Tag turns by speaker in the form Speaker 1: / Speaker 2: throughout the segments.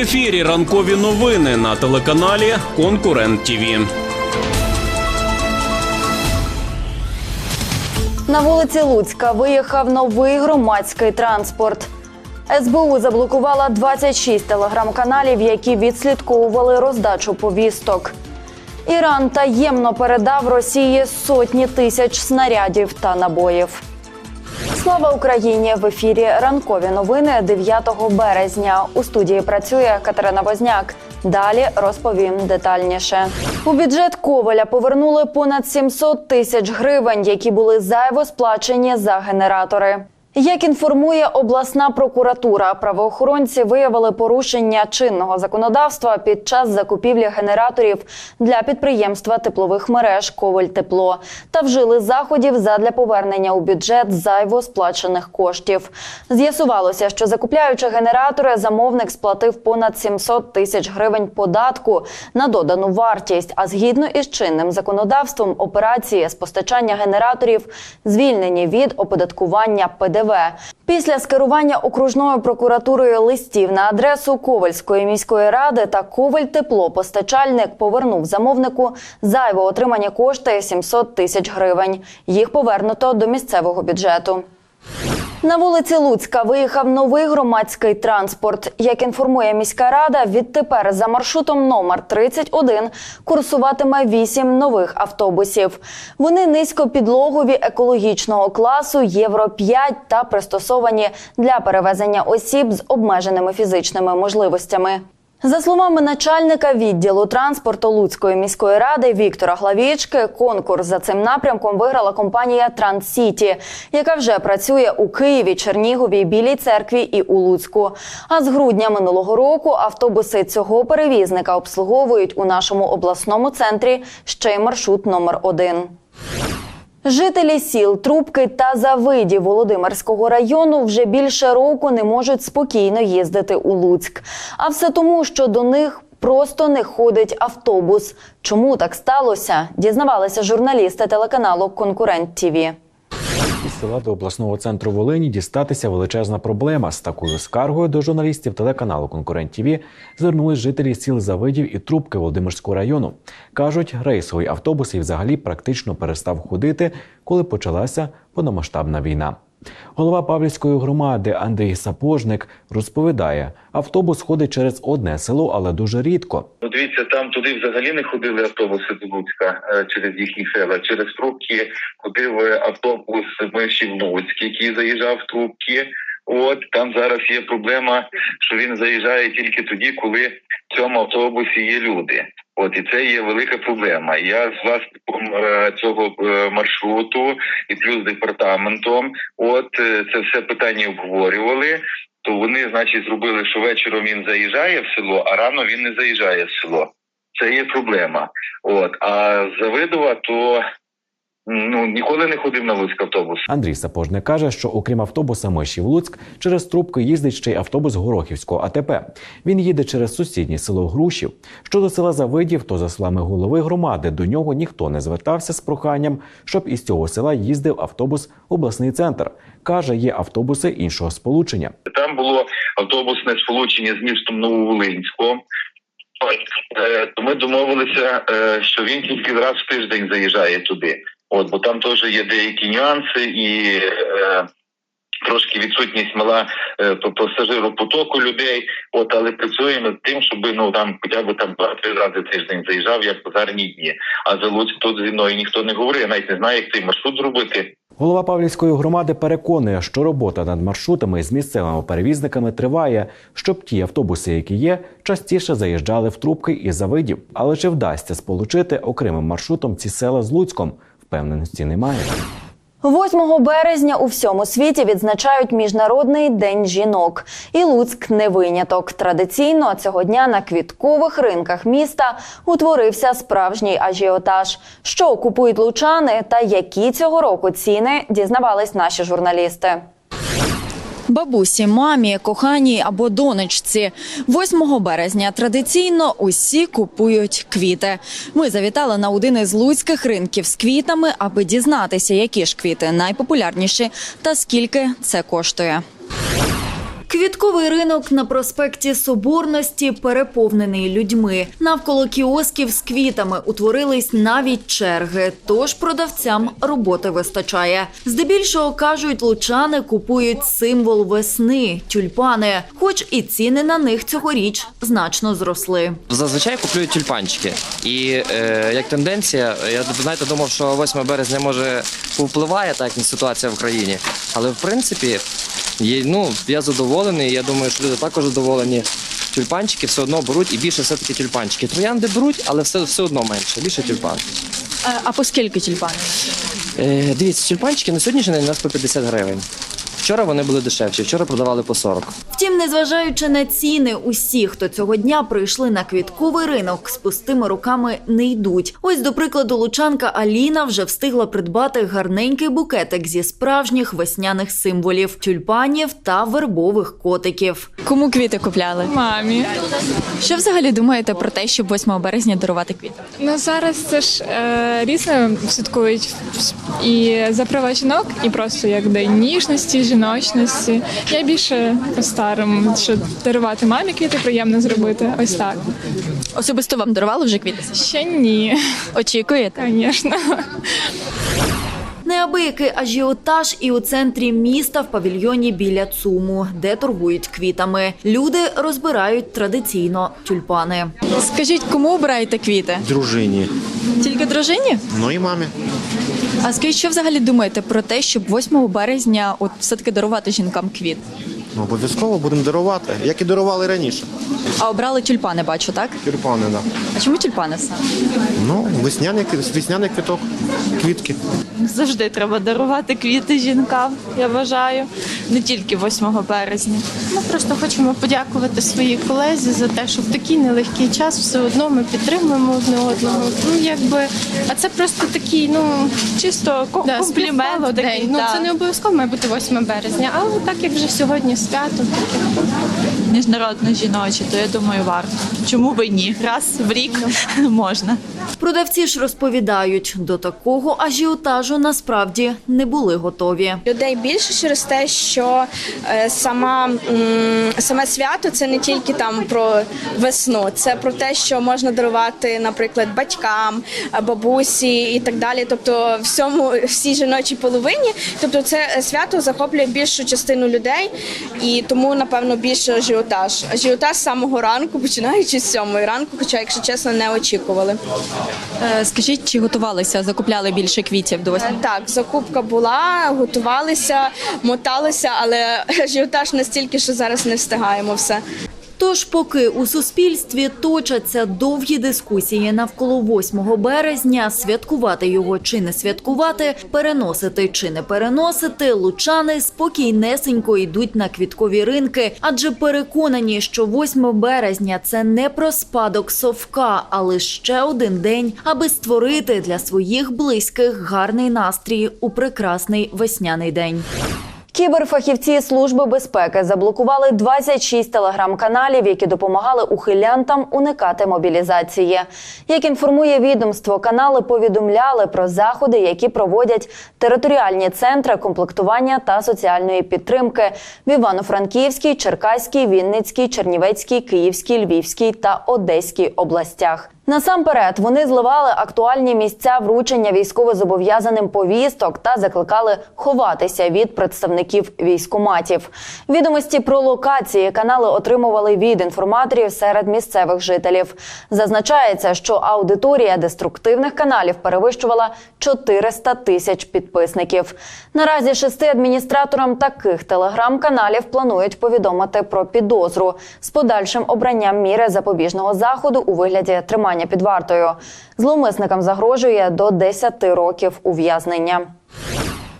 Speaker 1: ефірі ранкові новини на телеканалі Конкурент ТІВІ.
Speaker 2: На вулиці Луцька виїхав новий громадський транспорт. СБУ заблокувала 26 телеграм-каналів, які відслідковували роздачу повісток. Іран таємно передав Росії сотні тисяч снарядів та набоїв. Слава Україні! В ефірі ранкові новини 9 березня. У студії працює Катерина Возняк. Далі розповім детальніше. У бюджет Коваля повернули понад 700 тисяч гривень, які були зайво сплачені за генератори. Як інформує обласна прокуратура, правоохоронці виявили порушення чинного законодавства під час закупівлі генераторів для підприємства теплових мереж Коваль Тепло та вжили заходів задля повернення у бюджет зайво сплачених коштів. З'ясувалося, що закупляючи генератори, замовник сплатив понад 700 тисяч гривень податку на додану вартість. А згідно із чинним законодавством, операції з постачання генераторів звільнені від оподаткування ПДВ. Після скерування окружною прокуратурою листів на адресу Ковальської міської ради та Коваль Тепло постачальник повернув замовнику зайво отримані кошти 700 тисяч гривень. Їх повернуто до місцевого бюджету. На вулиці Луцька виїхав новий громадський транспорт. Як інформує міська рада, відтепер за маршрутом номер 31 курсуватиме 8 нових автобусів. Вони низькопідлогові екологічного класу Євро 5 та пристосовані для перевезення осіб з обмеженими фізичними можливостями. За словами начальника відділу транспорту Луцької міської ради Віктора Главічки, конкурс за цим напрямком виграла компанія Транссіті, яка вже працює у Києві, Чернігові, Білій церкві і у Луцьку. А з грудня минулого року автобуси цього перевізника обслуговують у нашому обласному центрі ще й маршрут номер 1 Жителі сіл Трубки та Завиді Володимирського району вже більше року не можуть спокійно їздити у Луцьк. А все тому, що до них просто не ходить автобус. Чому так сталося? Дізнавалися журналісти телеканалу Конкурент ТІВІ.
Speaker 3: Села до обласного центру Волині дістатися величезна проблема. З такою скаргою до журналістів телеканалу Конкурент ТІВІ звернулись жителі сіл Завидів і Трубки Володимирського району. кажуть, рейсовий автобус і взагалі практично перестав ходити, коли почалася повномасштабна війна. Голова Павлівської громади Андрій Сапожник розповідає, автобус ходить через одне село, але дуже рідко.
Speaker 4: Ну, дивіться, там туди взагалі не ходили автобуси до Луцька е, через їхні села. Через трубки ходив е, автобус мишів Луцьк, який заїжджав в трубки. От там зараз є проблема, що він заїжджає тільки тоді, коли в цьому автобусі є люди. От і це є велика проблема. Я з власником е, цього е, маршруту і плюс департаментом. От е, це все питання обговорювали. То вони, значить, зробили, що вечором він заїжджає в село, а рано він не заїжджає в село. Це є проблема. От а Завидова, то ну ніколи не ходив на Луцьк автобус.
Speaker 3: Андрій Сапожник каже, що окрім автобуса Миші в Луцьк, через трубку їздить ще й автобус Горохівського АТП. Він їде через сусіднє село Грушів. Щодо села Завидів, то за словами голови громади, до нього ніхто не звертався з проханням, щоб із цього села їздив автобус обласний центр. каже, є автобуси іншого сполучення.
Speaker 4: Там було автобусне сполучення з містом Нововолинського. Е, то ми домовилися, е, що він тільки раз в тиждень заїжджає туди. От, бо там теж є деякі нюанси і е, трошки відсутність мала е, по пасажиропотоку людей. От, але працюємо над тим, щоб ну там хоча б там два-три рази тиждень заїжджав, як позарні дні. А за Луцьк тут зі мною ніхто не говорив. Навіть не знаю, як цей маршрут зробити.
Speaker 3: Голова Павлівської громади переконує, що робота над маршрутами з місцевими перевізниками триває, щоб ті автобуси, які є, частіше заїжджали в трубки і завидів. Але чи вдасться сполучити окремим маршрутом ці села з Луцьком? Впевненості немає.
Speaker 2: 8 березня у всьому світі відзначають міжнародний день жінок, і Луцьк не виняток. Традиційно цього дня на квіткових ринках міста утворився справжній ажіотаж. Що купують лучани та які цього року ціни дізнавались наші журналісти. Бабусі, мамі, коханій або донечці. 8 березня традиційно усі купують квіти. Ми завітали на один із луцьких ринків з квітами, аби дізнатися, які ж квіти найпопулярніші та скільки це коштує. Квітковий ринок на проспекті Соборності переповнений людьми. Навколо кіосків з квітами утворились навіть черги, тож продавцям роботи вистачає. Здебільшого кажуть, лучани купують символ весни тюльпани, хоч і ціни на них цьогоріч значно зросли.
Speaker 5: Зазвичай куплюють тюльпанчики. І е, як тенденція, я знаєте, думав, що 8 березня може повпливає так ситуація в країні. Але в принципі, є, ну, я задоволений. Я думаю, що люди також задоволені. Тюльпанчики все одно беруть і більше все-таки тюльпанчики. Троянди беруть, але все, все одно менше, більше тюльпан.
Speaker 6: А по скільки тюльпани?
Speaker 5: Е, дивіться, тюльпанчики на сьогоднішній день у нас по 50 гривень. Вчора вони були дешевші, вчора продавали по 40.
Speaker 2: Втім, незважаючи на ціни, усі, хто цього дня прийшли на квітковий ринок, з пустими руками не йдуть. Ось, до прикладу, лучанка Аліна вже встигла придбати гарненький букетик зі справжніх весняних символів тюльпанів та вербових котиків.
Speaker 6: Кому квіти купляли?
Speaker 7: Мамі.
Speaker 6: Що взагалі думаєте про те, щоб 8 березня дарувати квіти?
Speaker 7: Ну зараз це ж е, різне святкують і за права жінок, і просто як день ніжності, жіночності. Я більше по старому, що дарувати мамі квіти приємно зробити. Ось так.
Speaker 6: Особисто вам дарували вже квіти?
Speaker 7: Ще ні,
Speaker 6: Очікуєте?
Speaker 7: звісно.
Speaker 2: Неабиякий ажіотаж і у центрі міста в павільйоні біля ЦУМу, де торгують квітами. Люди розбирають традиційно тюльпани.
Speaker 6: Скажіть, кому обираєте квіти?
Speaker 8: дружині,
Speaker 6: Тільки дружині?
Speaker 8: ну і мамі.
Speaker 6: А скажіть, що взагалі думаєте про те, щоб 8 березня от все-таки дарувати жінкам квіт?
Speaker 8: Ну, обов'язково будемо дарувати, як і дарували раніше.
Speaker 6: А обрали тюльпани, бачу, так?
Speaker 8: Тюльпани, да.
Speaker 6: А чому тюльпани саме?
Speaker 8: Ну, весняний, весняний квіток, квітки.
Speaker 9: Завжди треба дарувати квіти жінкам, я вважаю, не тільки 8 березня. Ми просто хочемо подякувати своїй колезі за те, що в такий нелегкий час все одно ми підтримуємо одне одного. Ну якби, а це просто такий, ну чисто
Speaker 10: Да,
Speaker 9: комплімент. такий,
Speaker 10: день. Ну
Speaker 9: да.
Speaker 10: це не обов'язково має бути 8 березня, але так як вже сьогодні свято, таке.
Speaker 9: міжнародне жіноче, то я думаю, варто. Чому би ні? Раз в рік можна.
Speaker 2: Продавці ж розповідають, до такого ажіотажу насправді не були готові.
Speaker 11: Людей більше через те, що е, сама саме свято це не тільки там про весну, це про те, що можна дарувати, наприклад, батькам, е, бабусі і так далі. Тобто, всьому всій жіночій половині. Тобто, це свято захоплює більшу частину людей, і тому напевно більше ажіотаж. Ажіотаж з самого ранку, починаючи з сьомої ранку, хоча, якщо чесно, не очікували.
Speaker 6: Е, Скажіть, чи готувалися, закупляли більше квітів до 8?
Speaker 11: Е, Так, закупка була, готувалися, моталися, але ажіотаж настільки, що зараз не встигаємо все.
Speaker 2: Тож, поки у суспільстві точаться довгі дискусії навколо 8 березня, святкувати його чи не святкувати, переносити чи не переносити, лучани спокійнесенько йдуть на квіткові ринки, адже переконані, що 8 березня це не про спадок совка, а лише ще один день, аби створити для своїх близьких гарний настрій у прекрасний весняний день. Кіберфахівці Служби безпеки заблокували 26 телеграм-каналів, які допомагали ухилянтам уникати мобілізації. Як інформує відомство, канали повідомляли про заходи, які проводять територіальні центри комплектування та соціальної підтримки в Івано-Франківській, Черкаській, Вінницькій, Чернівецькій, Київській, Львівській та Одеській областях. Насамперед вони зливали актуальні місця вручення військовозобов'язаним повісток та закликали ховатися від представників військоматів. Відомості про локації канали отримували від інформаторів серед місцевих жителів. Зазначається, що аудиторія деструктивних каналів перевищувала 400 тисяч підписників. Наразі шести адміністраторам таких телеграм-каналів планують повідомити про підозру з подальшим обранням міри запобіжного заходу у вигляді тримання під вартою. Зловмисникам загрожує до 10 років ув'язнення.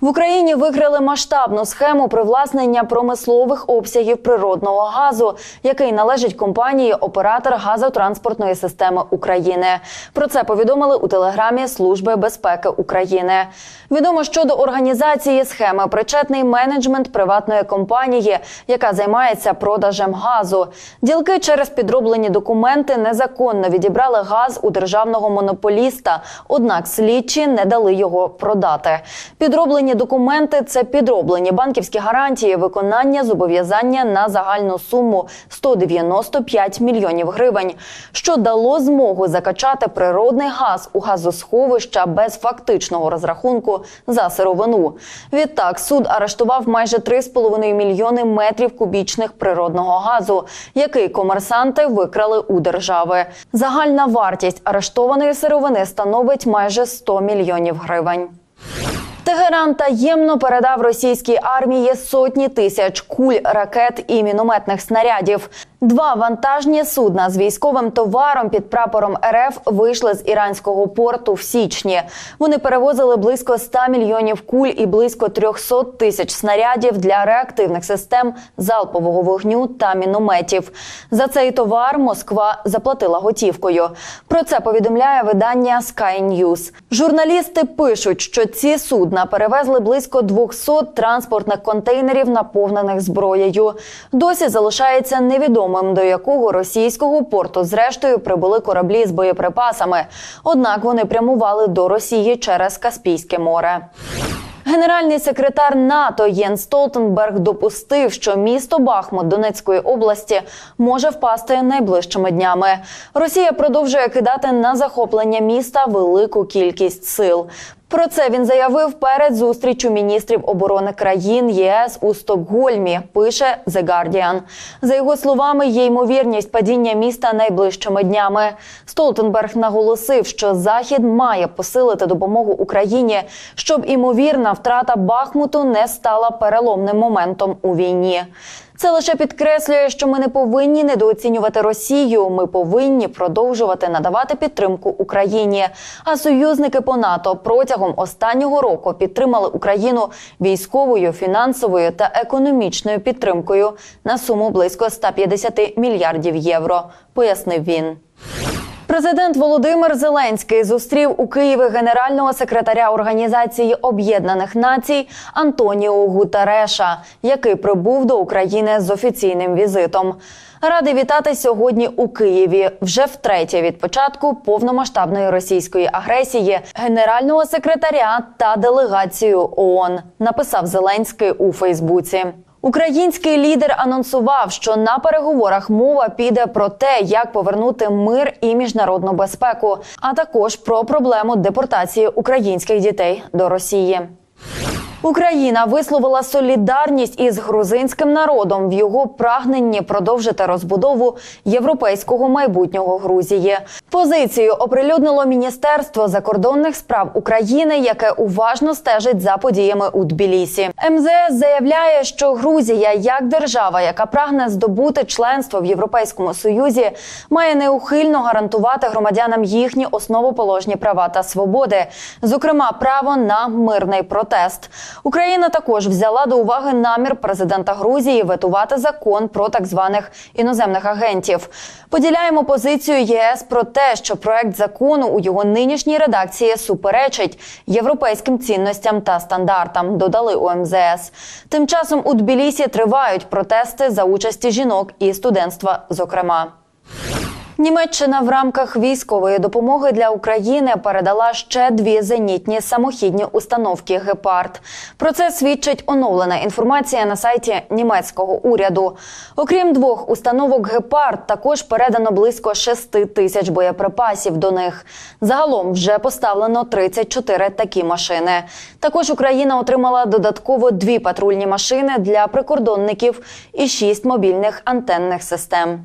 Speaker 2: В Україні викрили масштабну схему привласнення промислових обсягів природного газу, який належить компанії Оператор газотранспортної системи України. Про це повідомили у телеграмі Служби безпеки України. Відомо, що до організації схеми причетний менеджмент приватної компанії, яка займається продажем газу. Ділки через підроблені документи незаконно відібрали газ у державного монополіста, однак слідчі не дали його продати. Підроблені Підроблені документи це підроблені банківські гарантії виконання зобов'язання на загальну суму 195 мільйонів гривень, що дало змогу закачати природний газ у газосховища без фактичного розрахунку за сировину. Відтак суд арештував майже 3,5 мільйони метрів кубічних природного газу, який комерсанти викрали у держави. Загальна вартість арештованої сировини становить майже 100 мільйонів гривень. Тегеран таємно передав російській армії сотні тисяч куль, ракет і мінометних снарядів. Два вантажні судна з військовим товаром під прапором РФ вийшли з іранського порту в січні. Вони перевозили близько 100 мільйонів куль і близько 300 тисяч снарядів для реактивних систем залпового вогню та мінометів. За цей товар Москва заплатила готівкою. Про це повідомляє видання Sky News. Журналісти пишуть, що ці судна перевезли близько 200 транспортних контейнерів, наповнених зброєю. Досі залишається невідомим, до якого російського порту зрештою прибули кораблі з боєприпасами. Однак вони прямували до Росії через Каспійське море. Генеральний секретар НАТО Єн Столтенберг допустив, що місто Бахмут Донецької області може впасти найближчими днями. Росія продовжує кидати на захоплення міста велику кількість сил. Про це він заявив перед зустрічю міністрів оборони країн ЄС у Стокгольмі. Пише The Guardian. За його словами, є ймовірність падіння міста найближчими днями. Столтенберг наголосив, що Захід має посилити допомогу Україні, щоб імовірна втрата Бахмуту не стала переломним моментом у війні. Це лише підкреслює, що ми не повинні недооцінювати Росію. Ми повинні продовжувати надавати підтримку Україні. А союзники по НАТО протягом останнього року підтримали Україну військовою, фінансовою та економічною підтримкою на суму близько 150 мільярдів євро. Пояснив він. Президент Володимир Зеленський зустрів у Києві генерального секретаря Організації Об'єднаних Націй Антоніо Гутареша, який прибув до України з офіційним візитом. Радий вітати сьогодні у Києві вже втретє від початку повномасштабної російської агресії генерального секретаря та делегацію ООН, написав Зеленський у Фейсбуці. Український лідер анонсував, що на переговорах мова піде про те, як повернути мир і міжнародну безпеку, а також про проблему депортації українських дітей до Росії. Україна висловила солідарність із грузинським народом в його прагненні продовжити розбудову європейського майбутнього Грузії. Позицію оприлюднило Міністерство закордонних справ України, яке уважно стежить за подіями у Тбілісі. МЗС заявляє, що Грузія, як держава, яка прагне здобути членство в Європейському Союзі, має неухильно гарантувати громадянам їхні основоположні права та свободи, зокрема право на мирний протест. Україна також взяла до уваги намір президента Грузії ветувати закон про так званих іноземних агентів. Поділяємо позицію ЄС про те, що проект закону у його нинішній редакції суперечить європейським цінностям та стандартам. Додали у МЗС. Тим часом у Тбілісі тривають протести за участі жінок і студентства, зокрема. Німеччина в рамках військової допомоги для України передала ще дві зенітні самохідні установки Гепард. Про це свідчить оновлена інформація на сайті німецького уряду. Окрім двох установок Гепард, також передано близько 6 тисяч боєприпасів до них. Загалом вже поставлено 34 такі машини. Також Україна отримала додатково дві патрульні машини для прикордонників і шість мобільних антенних систем.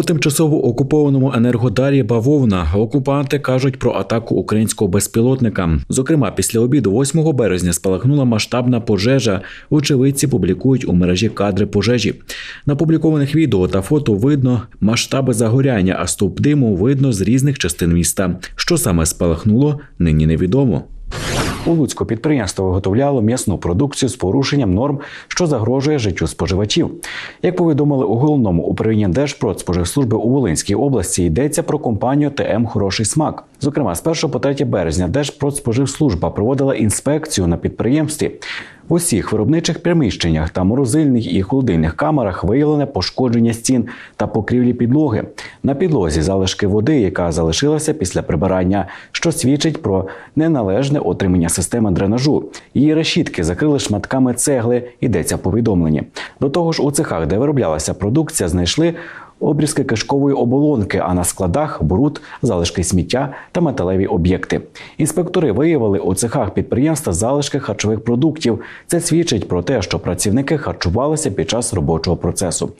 Speaker 3: У тимчасово окупованому енергодарі Бавовна окупанти кажуть про атаку українського безпілотника. Зокрема, після обіду 8 березня спалахнула масштабна пожежа. Очевидці публікують у мережі кадри пожежі. На публікованих відео та фото видно масштаби загоряння, а стовп диму видно з різних частин міста. Що саме спалахнуло, нині невідомо. У Луцьку підприємство виготовляло м'ясну продукцію з порушенням норм, що загрожує життю споживачів. Як повідомили у головному управлінні Держпродспоживслужби у Волинській області, йдеться про компанію ТМ Хороший смак. Зокрема, з 1 по 3 березня Держпродспоживслужба проводила інспекцію на підприємстві. В усіх виробничих приміщеннях та морозильних і холодильних камерах виявлене пошкодження стін та покрівлі підлоги. На підлозі залишки води, яка залишилася після прибирання, що свідчить про неналежне отримання системи дренажу. Її решітки закрили шматками цегли. Йдеться повідомлення. До того ж, у цехах, де вироблялася продукція, знайшли. Обрізки кишкової оболонки, а на складах бруд, залишки сміття та металеві об'єкти. Інспектори виявили у цехах підприємства залишки харчових продуктів. Це свідчить про те, що працівники харчувалися під час робочого процесу.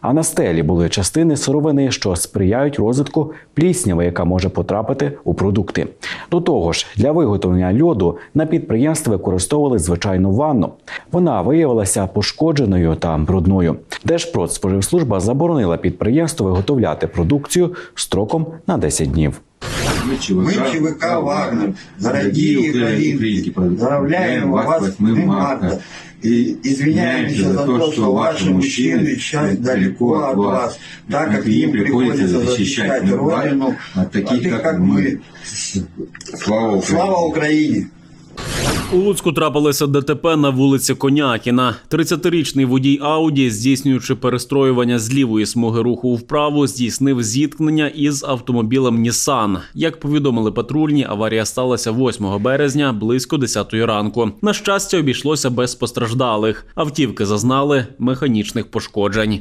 Speaker 3: А на стелі були частини сировини, що сприяють розвитку плісняви, яка може потрапити у продукти. До того ж, для виготовлення льоду на підприємстві використовували звичайну ванну. Вона виявилася пошкодженою та брудною. Держпродспоживслужба заборонила підприємству виготовляти продукцію строком на 10 днів.
Speaker 12: Мы ЧВК «Вагнер», дорогие украинцы, поздравляем вас с 8 марта. И извиняемся за то, что ваши мужчины сейчас далеко от вас, так как им приходится защищать Родину от таких, как мы. Слава Слава Украине!
Speaker 1: У Луцьку трапилося ДТП на вулиці Конякіна. 30-річний водій Ауді, здійснюючи перестроювання з лівої смуги руху вправо, здійснив зіткнення із автомобілем Нісан. Як повідомили патрульні, аварія сталася 8 березня близько 10 ранку. На щастя, обійшлося без постраждалих. Автівки зазнали механічних пошкоджень.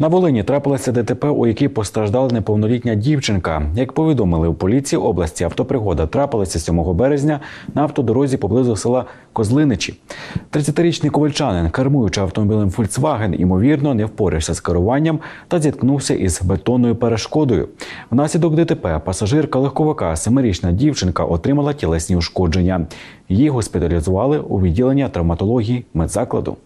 Speaker 3: На Волині трапилося ДТП, у якій постраждала неповнолітня дівчинка. Як повідомили у поліції області, автопригода трапилася 7 березня на автодорозі поблизу села Козлиничі. 30-річний ковальчанин, кермуючи автомобілем Volkswagen, ймовірно, не впорався з керуванням та зіткнувся із бетонною перешкодою. Внаслідок ДТП пасажирка легковика, семирічна дівчинка, отримала тілесні ушкодження. Її госпіталізували у відділення травматології медзакладу.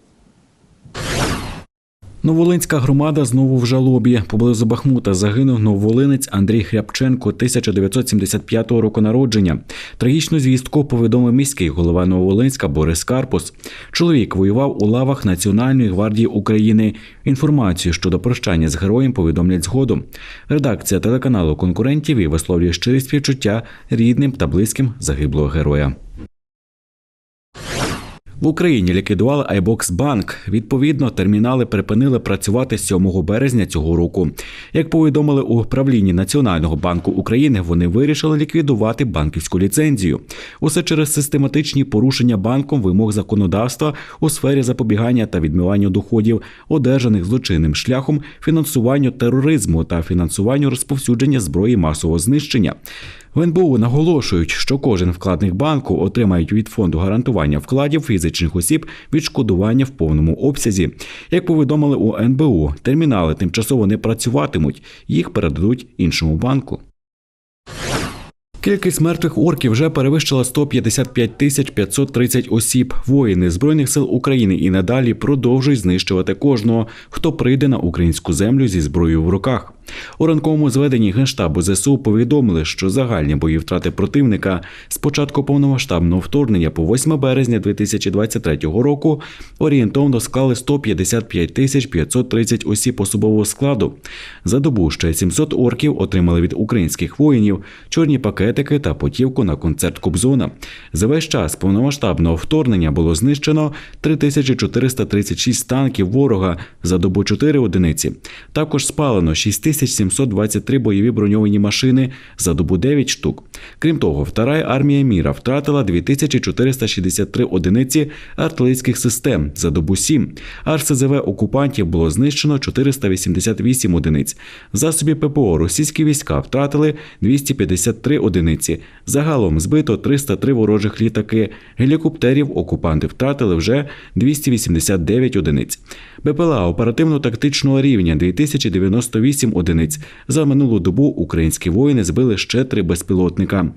Speaker 3: Новолинська громада знову в жалобі. Поблизу Бахмута загинув нововолинець Андрій Хрябченко 1975 року народження. Трагічну звістку повідомив міський голова Нововолинська Борис Карпус. Чоловік воював у лавах Національної гвардії України. Інформацію щодо прощання з героєм повідомлять згодом. Редакція телеканалу конкурентів і висловлює щирі співчуття рідним та близьким загиблого героя. В Україні ліквідували iBox Bank. Відповідно, термінали припинили працювати 7 березня цього року. Як повідомили у правлінні Національного банку України, вони вирішили ліквідувати банківську ліцензію. Усе через систематичні порушення банком вимог законодавства у сфері запобігання та відмивання доходів, одержаних злочинним шляхом фінансуванню тероризму та фінансуванню розповсюдження зброї масового знищення. В НБУ наголошують, що кожен вкладник банку отримає від фонду гарантування вкладів фізичних осіб відшкодування в повному обсязі. Як повідомили у НБУ, термінали тимчасово не працюватимуть, їх передадуть іншому банку. Кількість мертвих орків вже перевищила 155 тисяч 530 осіб. Воїни збройних сил України і надалі продовжують знищувати кожного, хто прийде на українську землю зі зброєю в руках. У ранковому зведенні генштабу ЗСУ повідомили, що загальні бої втрати противника з початку повномасштабного вторгнення по 8 березня 2023 року орієнтовно склали 155 тисяч 530 осіб особового складу. За добу ще 700 орків отримали від українських воїнів чорні пакетики та потівку на концерт Кобзона. За весь час повномасштабного вторгнення було знищено 3436 танків ворога за добу 4 одиниці. Також спалено 6000 5723 бойові броньовані машини за добу 9 штук. Крім того, вторая армія міра втратила 2463 одиниці артилерійських систем за добу 7. РСЗВ окупантів було знищено 488 одиниць. Засобі ППО російські війська втратили 253 одиниці. Загалом збито 303 ворожих літаки. Гелікоптерів окупанти втратили вже 289 одиниць. БПЛА оперативно-тактичного рівня 2098 одиниць. За минулу добу українські воїни збили ще три безпілотника.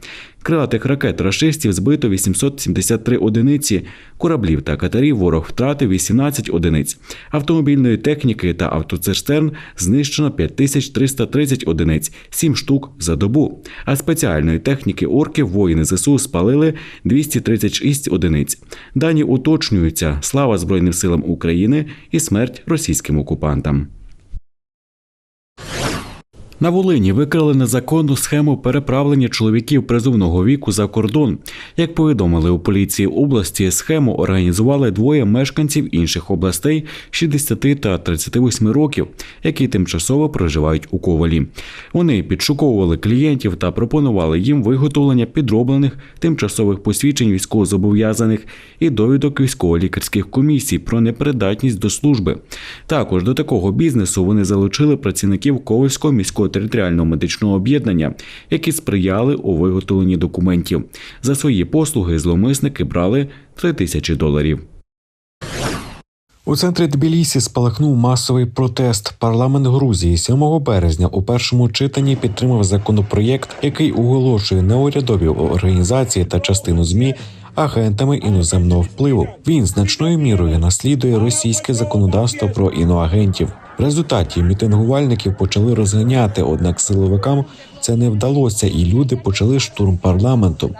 Speaker 3: Крилатих ракет рашистів збито 873 одиниці, кораблів та катерів ворог втратив 18 одиниць. Автомобільної техніки та автоцистерн знищено 5330 одиниць, 7 штук за добу. А спеціальної техніки орків воїни ЗСУ спалили 236 одиниць. Дані уточнюються. Слава Збройним силам України і смерть російським окупантам. На Волині викрили незаконну схему переправлення чоловіків призовного віку за кордон. Як повідомили у поліції області, схему організували двоє мешканців інших областей 60 та 38 років, які тимчасово проживають у Ковалі. Вони підшуковували клієнтів та пропонували їм виготовлення підроблених тимчасових посвідчень військовозобов'язаних і довідок військово-лікарських комісій про непридатність до служби. Також до такого бізнесу вони залучили працівників Ковальського міського територіального медичного об'єднання, які сприяли у виготовленні документів. За свої послуги зловмисники брали 3 тисячі доларів. У центрі Тбілісі спалахнув масовий протест. Парламент Грузії 7 березня у першому читанні підтримав законопроєкт, який оголошує неурядові організації та частину змі агентами іноземного впливу. Він значною мірою наслідує російське законодавство про іноагентів. В результаті мітингувальників почали розганяти, однак силовикам це не вдалося, і люди почали штурм парламенту.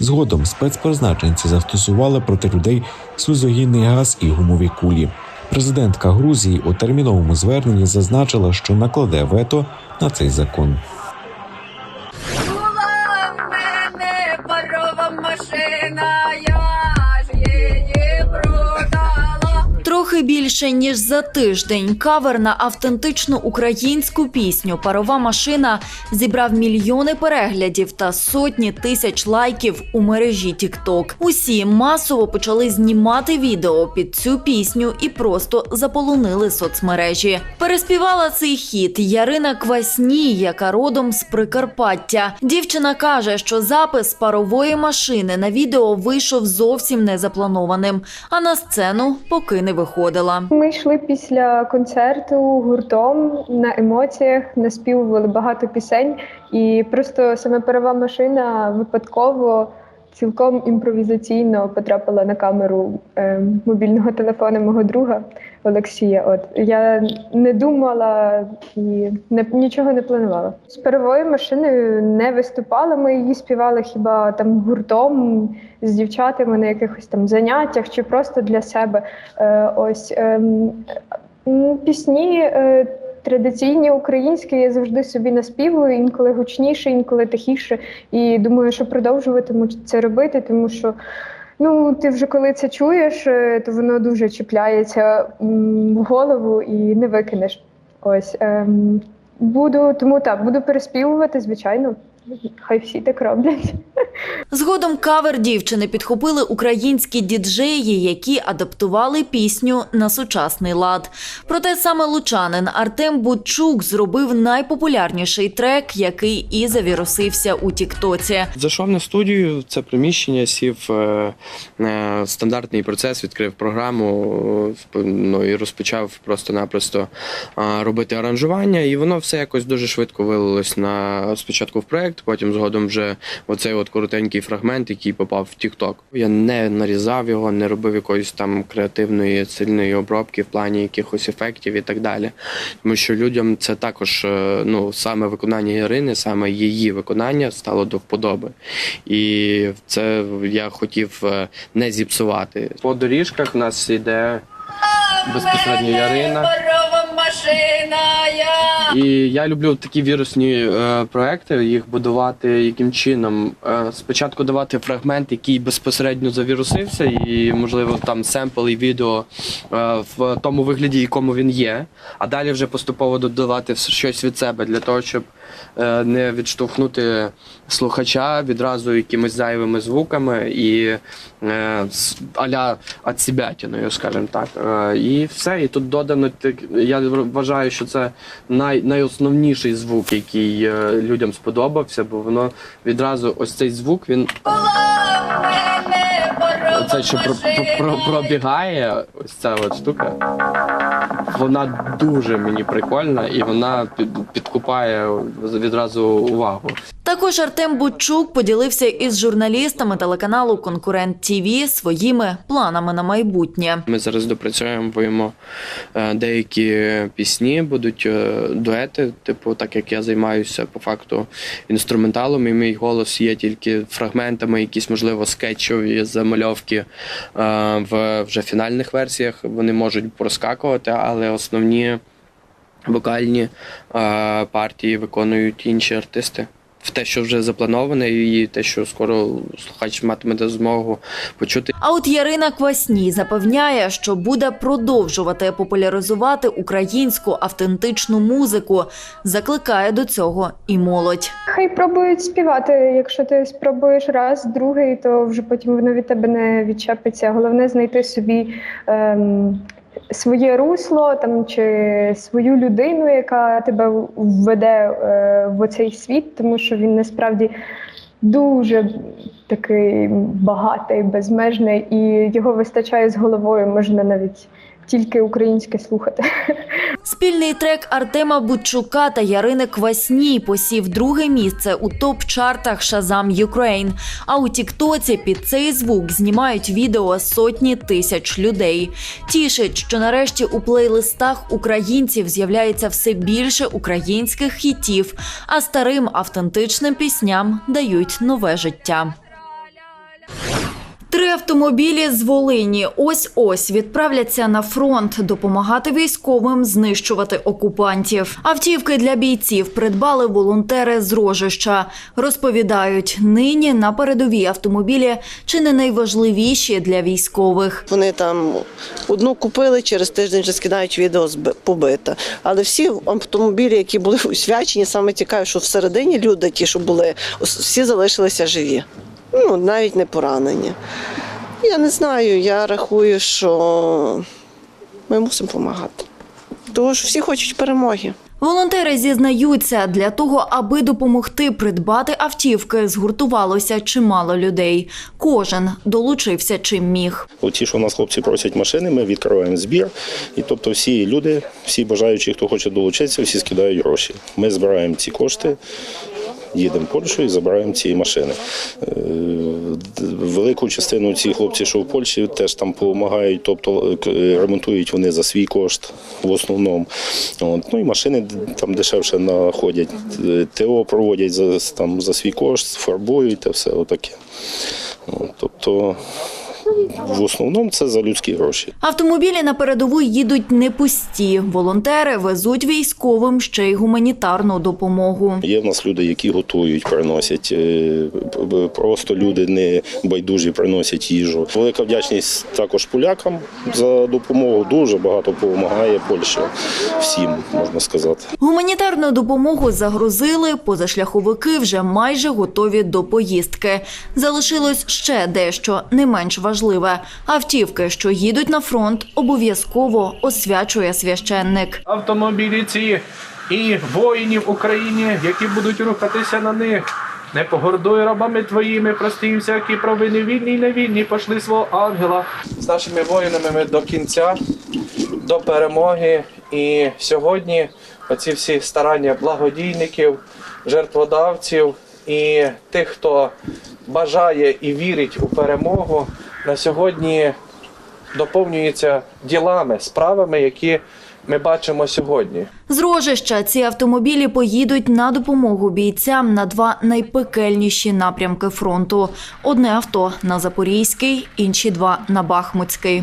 Speaker 3: Згодом спецпризначенці застосували проти людей сузогінний газ і гумові кулі. Президентка Грузії у терміновому зверненні зазначила, що накладе вето на цей закон.
Speaker 2: Більше ніж за тиждень кавер на автентичну українську пісню Парова машина зібрав мільйони переглядів та сотні тисяч лайків у мережі TikTok. Усі масово почали знімати відео під цю пісню і просто заполонили соцмережі. Переспівала цей хіт Ярина Квасній, яка родом з Прикарпаття. Дівчина каже, що запис парової машини на відео вийшов зовсім незапланованим, а на сцену поки не виходила.
Speaker 13: Ми йшли після концерту гуртом на емоціях, наспівували багато пісень, і просто саме перова машина випадково. Цілком імпровізаційно потрапила на камеру е, мобільного телефона мого друга Олексія. От я не думала і не нічого не планувала. З перовою машиною не виступала. Ми її співали хіба там гуртом з дівчатами на якихось там заняттях чи просто для себе. Е, ось м, пісні. Е, Традиційні українські я завжди собі наспівую, інколи гучніше, інколи тихіше. І думаю, що продовжуватиму це робити, тому що ну ти вже коли це чуєш, е, то воно дуже чіпляється в голову і не викинеш. Ось ем, буду, тому так, буду переспівувати, звичайно. Хай всі так роблять.
Speaker 2: Згодом кавер дівчини підхопили українські діджеї, які адаптували пісню на сучасний лад. Проте саме лучанин Артем Будчук зробив найпопулярніший трек, який і завірусився у Тіктоці.
Speaker 14: Зайшов на студію, це приміщення, сів е, е, стандартний процес, відкрив програму е, ну, і розпочав просто-напросто е, робити аранжування. І воно все якось дуже швидко вилилось на спочатку в проект, потім згодом вже оцей от коротенький фрагмент, який попав в TikTok. Я не нарізав його, не робив якоїсь там креативної сильної обробки в плані якихось ефектів і так далі. Тому що людям це також е, ну, саме виконання Ірини, саме її виконання стало до вподоби. І це я хотів е, не зіпсувати. По доріжках в нас йде безпосередньо Ярина.
Speaker 15: Машина.
Speaker 14: І я люблю такі вірусні е, проекти, їх будувати яким чином. Е, спочатку давати фрагмент, який безпосередньо завірусився, і, можливо, там семпл і відео е, в тому вигляді, якому він є, а далі вже поступово додавати щось від себе для того, щоб е, не відштовхнути слухача відразу якимись зайвими звуками і е, а-ля отсібятіною, скажімо так. Е, і все. І тут додано я вважаю, що це най, найосновніший звук, який е, людям сподобався, бо воно відразу ось цей звук, він Оце, що про, про, пробігає, ось ця от штука. Вона дуже мені прикольна і вона під, підкупає відразу увагу.
Speaker 2: Також Артем Бучук поділився із журналістами телеканалу Конкурент ТІВІ своїми планами на майбутнє.
Speaker 14: Ми зараз допрацьовуємо е, деякі пісні, будуть е, дуети, типу, так як я займаюся по факту інструменталом, і мій голос є тільки фрагментами, якісь, можливо, скетчові замальовки е, в вже фінальних версіях. Вони можуть проскакувати, але основні вокальні партії виконують інші артисти. В те, що вже заплановане, і те, що скоро слухач матиме змогу почути.
Speaker 2: А от Ярина Квасній запевняє, що буде продовжувати популяризувати українську автентичну музику. Закликає до цього і молодь.
Speaker 13: Хай пробують співати. Якщо ти спробуєш раз, другий, то вже потім воно від тебе не відчепиться. Головне знайти собі ем, своє русло там чи свою людину, яка тебе введе е, в оцей світ, тому що він насправді дуже такий багатий, безмежний, і його вистачає з головою. Можна навіть тільки українське слухати.
Speaker 2: Спільний трек Артема Бучука та Ярини Квасній посів друге місце у топ-чартах Shazam Ukraine. А у Тіктоці під цей звук знімають відео сотні тисяч людей. Тішить, що нарешті у плейлистах українців з'являється все більше українських хітів, а старим автентичним пісням дають нове життя. Три автомобілі з Волині ось ось відправляться на фронт допомагати військовим знищувати окупантів. Автівки для бійців придбали волонтери з Рожища. Розповідають, нині на передовій автомобілі чи не найважливіші для військових.
Speaker 16: Вони там одну купили, через тиждень вже скидають відео з побита. Але всі автомобілі, які були усвячені, саме цікаве, що всередині люди, ті, що були, всі залишилися живі. Ну, навіть не поранені. Я не знаю, я рахую, що ми мусимо допомагати. Тому що всі хочуть перемоги.
Speaker 2: Волонтери зізнаються, для того, аби допомогти придбати автівки, згуртувалося чимало людей. Кожен долучився чим міг.
Speaker 17: Оті, що у нас хлопці просять машини, ми відкриваємо збір. І тобто всі люди, всі бажаючі, хто хоче долучитися, всі скидають гроші. Ми збираємо ці кошти. Їдемо в Польщу і забираємо ці машини. Е, Велику частину ці хлопці, що в Польщі, теж там допомагають, тобто е, ремонтують вони за свій кошт в основному. Ну і машини там дешевше знаходять. Е, ТО проводять за, там, за свій кошт, фарбують та все отаке. От, тобто в основному це за людські гроші.
Speaker 2: Автомобілі на передову їдуть не пусті. Волонтери везуть військовим ще й гуманітарну допомогу.
Speaker 17: Є в нас люди, які готують, приносять. е, Просто люди не байдужі приносять їжу. Велика вдячність також полякам за допомогу. Дуже багато допомагає Польща всім, можна сказати.
Speaker 2: Гуманітарну допомогу загрузили, позашляховики вже майже готові до поїздки. Залишилось ще дещо не менш важливе. Автівки, що їдуть на фронт, обов'язково освячує священник.
Speaker 18: автомобілі ці і воїнів України, які будуть рухатися на них. Не погордуй рабами твоїми, прости їм всякі провини вільні й невільні, пошли свого ангела. З нашими воїнами ми до кінця, до перемоги. І сьогодні оці всі старання благодійників, жертводавців і тих, хто бажає і вірить у перемогу, на сьогодні доповнюється ділами, справами, які ми бачимо сьогодні.
Speaker 2: З Рожища ці автомобілі поїдуть на допомогу бійцям на два найпекельніші напрямки фронту: одне авто на Запорізький, інші два на Бахмутський.